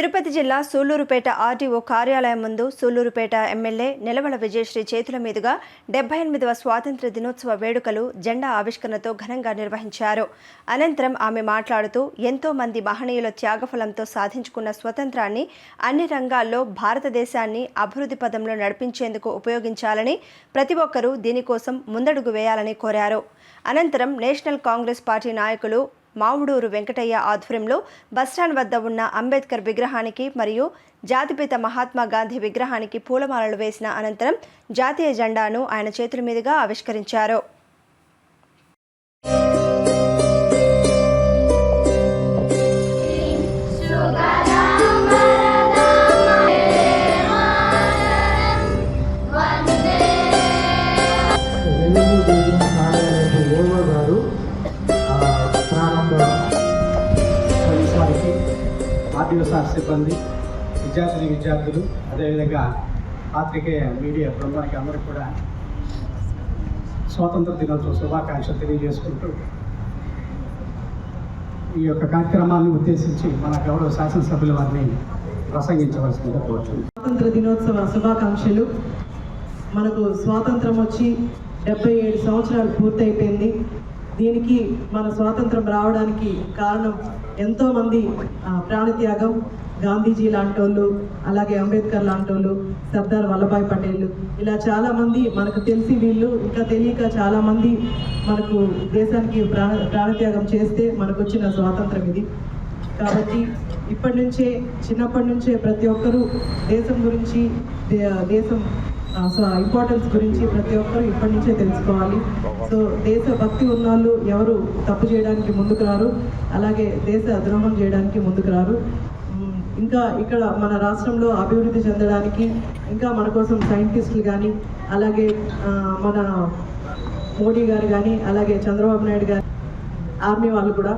తిరుపతి జిల్లా సూళ్ళూరుపేట ఆర్డీఓ కార్యాలయం ముందు సూళ్ళూరుపేట ఎమ్మెల్యే నిలవల విజయశ్రీ చేతుల మీదుగా డెబ్బై ఎనిమిదవ స్వాతంత్ర దినోత్సవ వేడుకలు జెండా ఆవిష్కరణతో ఘనంగా నిర్వహించారు. అనంతరం ఆమె మాట్లాడుతూ ఎంతో మంది మహనీయుల త్యాగఫలంతో సాధించుకున్న స్వతంత్రాన్ని అన్ని రంగాల్లో భారతదేశాన్ని అభివృద్ధి పదంలో నడిపించేందుకు ఉపయోగించాలని ప్రతి ఒక్కరూ దీనికోసం ముందడుగు వేయాలని కోరారు. అనంతరం నేషనల్ కాంగ్రెస్ పార్టీ నాయకులు మావుడూరు వెంకటయ్య ఆధ్వర్యంలో బస్టాండ్ వద్ద ఉన్న అంబేద్కర్ విగ్రహానికి మరియు జాతిపిత మహాత్మా గాంధీ విగ్రహానికి పూలమాలలు వేసిన అనంతరం జాతీయ జెండాను ఆయన చేతుల మీదుగా ఆవిష్కరించారు. ఆర్టీఓ సిబ్బంది విద్యార్థిని విద్యార్థులు అదేవిధంగా పాత్రికేయ మీడియా బృందానికి అందరూ కూడా స్వాతంత్ర దినోత్సవ శుభాకాంక్షలు తెలియజేసుకుంటూ ఈ యొక్క కార్యక్రమాన్ని ఉద్దేశించి మన గౌరవ శాసనసభ్యుల వారిని ప్రసంగించవలసిందిగా కోరుతుంది స్వాతంత్ర దినోత్సవ శుభాకాంక్షలు. మనకు స్వాతంత్రం వచ్చి డెబ్బై ఏడు సంవత్సరాలు పూర్తయిపోయింది. దీనికి మన స్వాతంత్రం రావడానికి కారణం ఎంతోమంది ఆ, ప్రాణత్యాగం గాంధీజీ లాంటి వాళ్ళు అలాగే అంబేద్కర్ లాంటి వాళ్ళు సర్దార్ వల్లభాయ్ పటేల్ ఇలా చాలామంది మనకు తెలిసి వీళ్ళు ఇంకా తెలియక చాలామంది మనకు దేశానికి ప్రాణ ప్రాణత్యాగం చేస్తే మనకు వచ్చిన స్వాతంత్రం ఇది. కాబట్టి ఇప్పటి నుంచే చిన్నప్పటి నుంచే ప్రతి ఒక్కరూ దేశం గురించి దేశం సో ఇంపార్టెన్స్ గురించి ప్రతి ఒక్కరూ ఇప్పటి నుంచే తెలుసుకోవాలి. సో దేశ భక్తి ఉన్నవాళ్ళు ఎవరు తప్పు చేయడానికి ముందుకు రారు అలాగే దేశ ద్రోహం చేయడానికి ముందుకు రారు. ఇంకా ఇక్కడ మన రాష్ట్రంలో అభివృద్ధి చెందడానికి ఇంకా మన కోసం సైంటిస్టులు కానీ అలాగే మన మోడీ గారు కానీ అలాగే చంద్రబాబు నాయుడు గారు ఆర్మీ వాళ్ళు కూడా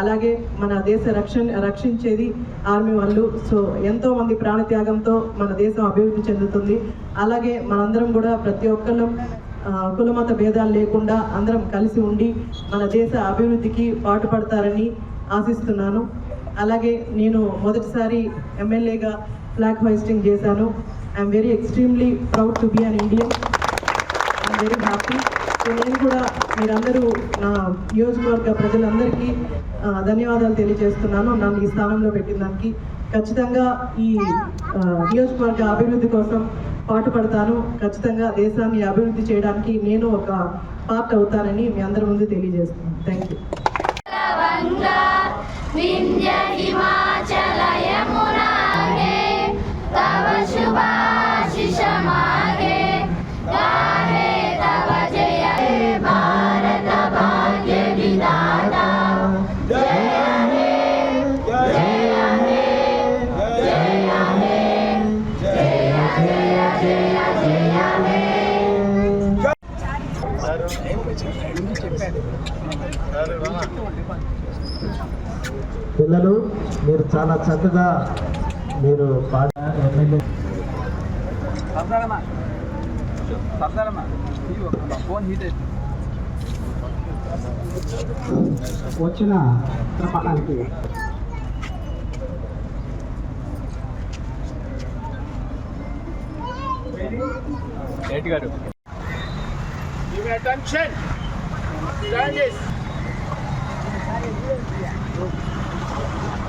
అలాగే మన దేశ రక్షణ రక్షించేది ఆర్మీ వాళ్ళు. సో ఎంతో మంది ప్రాణత్యాగంతో మన దేశం అభివృద్ధి చెందుతుంది. అలాగే మనందరం కూడా ప్రతి ఒక్కళ్ళం కులమత భేదాలు లేకుండా అందరం కలిసి ఉండి మన దేశ అభివృద్ధికి పాటుపడతారని ఆశిస్తున్నాను. అలాగే నేను మొదటిసారి ఎమ్మెల్యేగా ఫ్లాగ్ హోయిస్టింగ్ చేశాను. I'm very extremely proud to be an Indian I'm very happy so నేను కూడా మీరందరూ నా నియోజకవర్గ ప్రజలందరికీ ధన్యవాదాలు తెలియజేస్తున్నాను. నన్ను ఈ స్థానంలో పెట్టిన దానికి. ఖచ్చితంగా ఈ నియోజకవర్గ అభివృద్ధి కోసం పాటుపడతాను. ఖచ్చితంగా దేశాన్ని అభివృద్ధి చేయడానికి నేను ఒక పార్ట్ అవుతానని మీ అందరి ముందు తెలియజేస్తున్నాను. థ్యాంక్ యూ పిల్లలు మీరు చాలా చక్కగా మీరు పాట వచ్చిన చిత్రపటానికి attention. Stand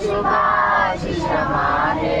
तव शुभाशिष माहे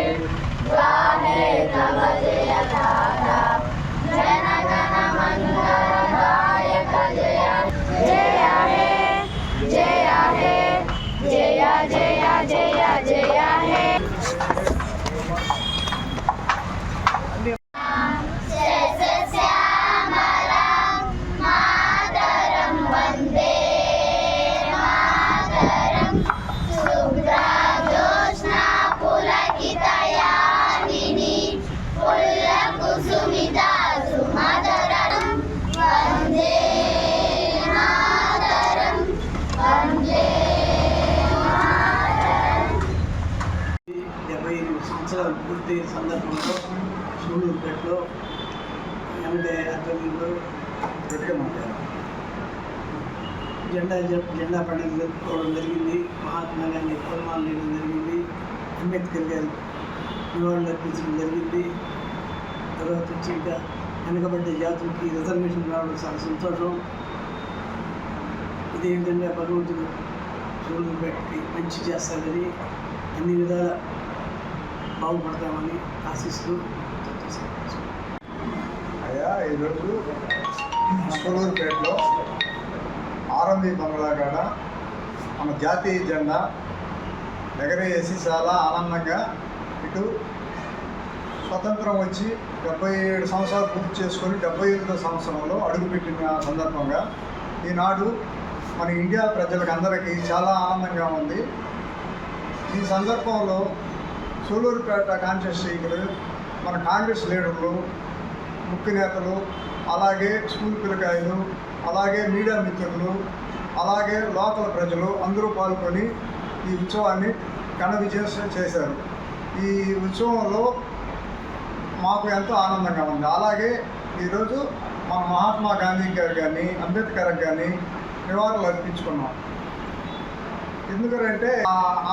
జయంతి సందర్భంలో సూళ్ళూరుపేటలో ఎమ్మెల్యే ఆధ్వర్యంలో పెట్టమంటారు జెండా జెండా పండుగ జరుపుకోవడం జరిగింది. మహాత్మా గాంధీ పూర్ణమాలు చేయడం జరిగింది. అంబేద్కర్ గారు నివాళులు అర్పించడం జరిగింది. తర్వాత వచ్చి ఇంకా వెనుకబడ్డ జాతులకి రిజర్వేషన్ రావడం చాలా సంతోషం. ఇదే విధంగా భగవంతుడు సూళ్ళూరుపేటకి మంచి చేస్తారని అన్ని విధాల బాగుపడతామని ఆశిస్తూ అయ్యా ఈరోజు సూలూరుపేటలో ఆర్ఎంబి బంగ్లా కాడ మన జాతీయ జెండా ఎగరేసి చాలా ఆనందంగా ఇటు స్వతంత్రం వచ్చి డెబ్బై ఏడు సంవత్సరాలు పూర్తి చేసుకొని డెబ్బై ఎనిమిదో సంవత్సరంలో అడుగుపెట్టిన సందర్భంగా ఈనాడు మన ఇండియా ప్రజలకు అందరికీ చాలా ఆనందంగా ఉంది. ఈ సందర్భంలో సూలూరుపేట కాన్స్టిట్యూన్సీకి మన కాంగ్రెస్ లీడర్లు ముఖ్య నేతలు అలాగే స్కూల్ పిల్లకాయలు అలాగే మీడియా మిత్రులు అలాగే లోకల్ ప్రజలు అందరూ పాల్గొని ఈ ఉత్సవాన్ని ఘన విజయం చేశారు. ఈ ఉత్సవంలో మాకు ఎంతో ఆనందంగా ఉంది. అలాగే ఈరోజు మన మహాత్మా గాంధీ గారు కానీ అంబేద్కర్ కానీ నివాళులు అర్పించుకున్నాం. ఎందుకంటే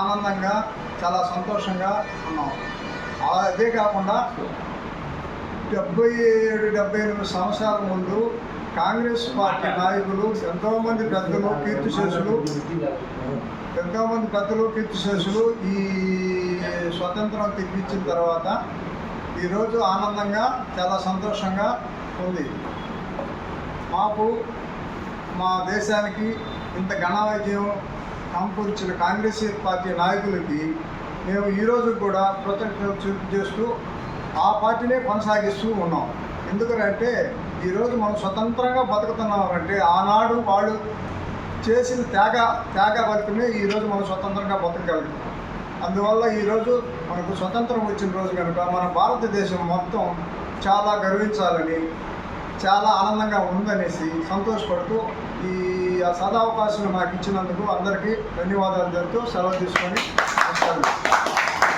ఆనందంగా చాలా సంతోషంగా ఉన్నాం. అదే కాకుండా డెబ్బై ఏడు డెబ్బై ఎనిమిది సంవత్సరాల ముందు కాంగ్రెస్ పార్టీ నాయకులు ఎంతోమంది పెద్దలు కీర్తిశేషులు ఎంతోమంది పెద్దలు కీర్తిశేషులు ఈ స్వతంత్రం తెప్పించిన తర్వాత ఈరోజు ఆనందంగా చాలా సంతోషంగా ఉంది. మాకు మా దేశానికి ఇంత ఘన సమకూర్చిన కాంగ్రెస్ పార్టీ నాయకులకి మేము ఈరోజు కూడా కృతజ్ఞతలు చేస్తూ ఆ పార్టీనే కొనసాగిస్తూ ఉన్నాం. ఎందుకంటే ఈరోజు మనం స్వతంత్రంగా బతుకుతున్నామంటే ఆనాడు వాళ్ళు చేసిన త్యాగ త్యాగ బతుకునే ఈరోజు మనం స్వతంత్రంగా బతకగలుగుతాం అందువల్ల ఈరోజు మనకు స్వతంత్రం వచ్చిన రోజు కనుక మన భారతదేశం మొత్తం చాలా గర్వించాలని చాలా ఆనందంగా ఉందనేసి సంతోషపడుతూ ఈ ఆ సదావకాశం మాకు ఇచ్చినందుకు అందరికీ ధన్యవాదాలు జరుగుతూ సెలవు తీసుకొని వస్తాను.